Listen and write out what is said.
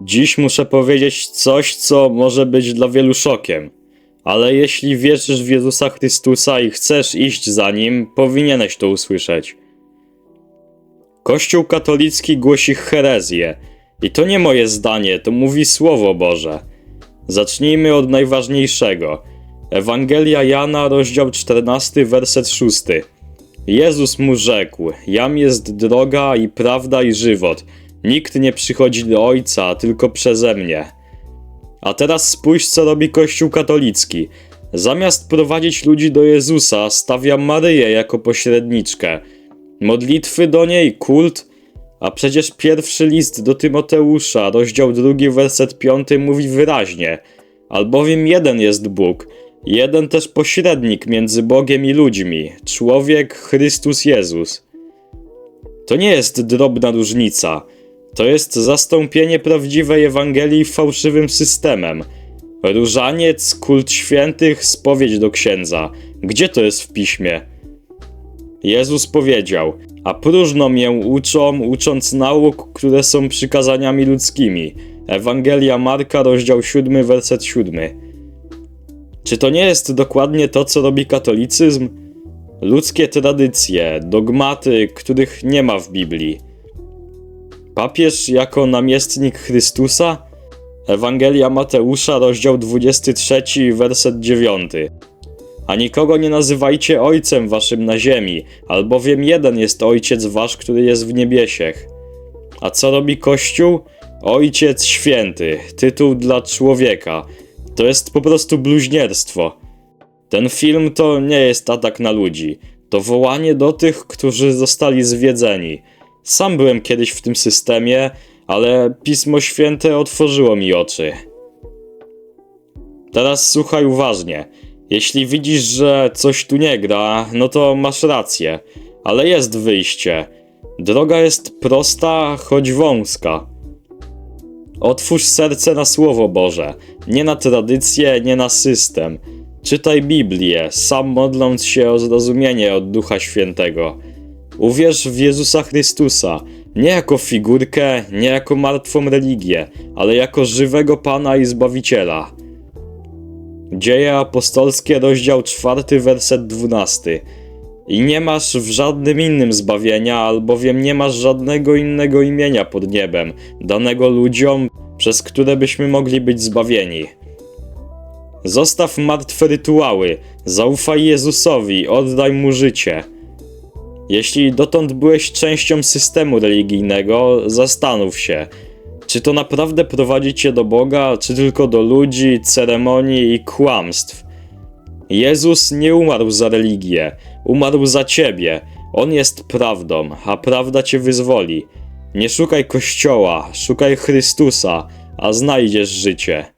Dziś muszę powiedzieć coś, co może być dla wielu szokiem. Ale jeśli wierzysz w Jezusa Chrystusa i chcesz iść za nim, powinieneś to usłyszeć. Kościół katolicki głosi herezję. I to nie moje zdanie, to mówi Słowo Boże. Zacznijmy od najważniejszego. Ewangelia Jana, rozdział 14, werset 6. Jezus mu rzekł: Jam jest droga i prawda i żywot. Nikt nie przychodzi do Ojca, tylko przeze mnie. A teraz spójrz, co robi Kościół katolicki. Zamiast prowadzić ludzi do Jezusa, stawia Maryję jako pośredniczkę. Modlitwy do niej, kult. A przecież pierwszy list do Tymoteusza, rozdział drugi, werset piąty mówi wyraźnie: Albowiem jeden jest Bóg, jeden też pośrednik między Bogiem i ludźmi, człowiek Chrystus Jezus. To nie jest drobna różnica. To jest zastąpienie prawdziwej Ewangelii fałszywym systemem. Różaniec, kult świętych, spowiedź do księdza. Gdzie to jest w piśmie? Jezus powiedział: A próżno mię uczą, ucząc nauk, które są przykazaniami ludzkimi. Ewangelia Marka, rozdział 7, werset 7. Czy to nie jest dokładnie to, co robi katolicyzm? Ludzkie tradycje, dogmaty, których nie ma w Biblii. Papież jako namiestnik Chrystusa? Ewangelia Mateusza, rozdział 23, werset 9. A nikogo nie nazywajcie ojcem waszym na ziemi, albowiem jeden jest ojciec wasz, który jest w niebiesiech. A co robi Kościół? Ojciec święty, tytuł dla człowieka. To jest po prostu bluźnierstwo. Ten film to nie jest atak na ludzi. To wołanie do tych, którzy zostali zwiedzeni. Sam byłem kiedyś w tym systemie, ale Pismo Święte otworzyło mi oczy. Teraz słuchaj uważnie. Jeśli widzisz, że coś tu nie gra, no to masz rację, ale jest wyjście. Droga jest prosta, choć wąska. Otwórz serce na Słowo Boże, nie na tradycję, nie na system. Czytaj Biblię, sam modląc się o zrozumienie od Ducha Świętego. Uwierz w Jezusa Chrystusa, nie jako figurkę, nie jako martwą religię, ale jako żywego Pana i Zbawiciela. Dzieje apostolskie, rozdział 4, werset 12. I nie masz w żadnym innym zbawienia, albowiem nie masz żadnego innego imienia pod niebem, danego ludziom, przez które byśmy mogli być zbawieni. Zostaw martwe rytuały, zaufaj Jezusowi, oddaj mu życie. Jeśli dotąd byłeś częścią systemu religijnego, zastanów się, czy to naprawdę prowadzi cię do Boga, czy tylko do ludzi, ceremonii i kłamstw. Jezus nie umarł za religię, umarł za ciebie. On jest prawdą, a prawda cię wyzwoli. Nie szukaj kościoła, szukaj Chrystusa, a znajdziesz życie.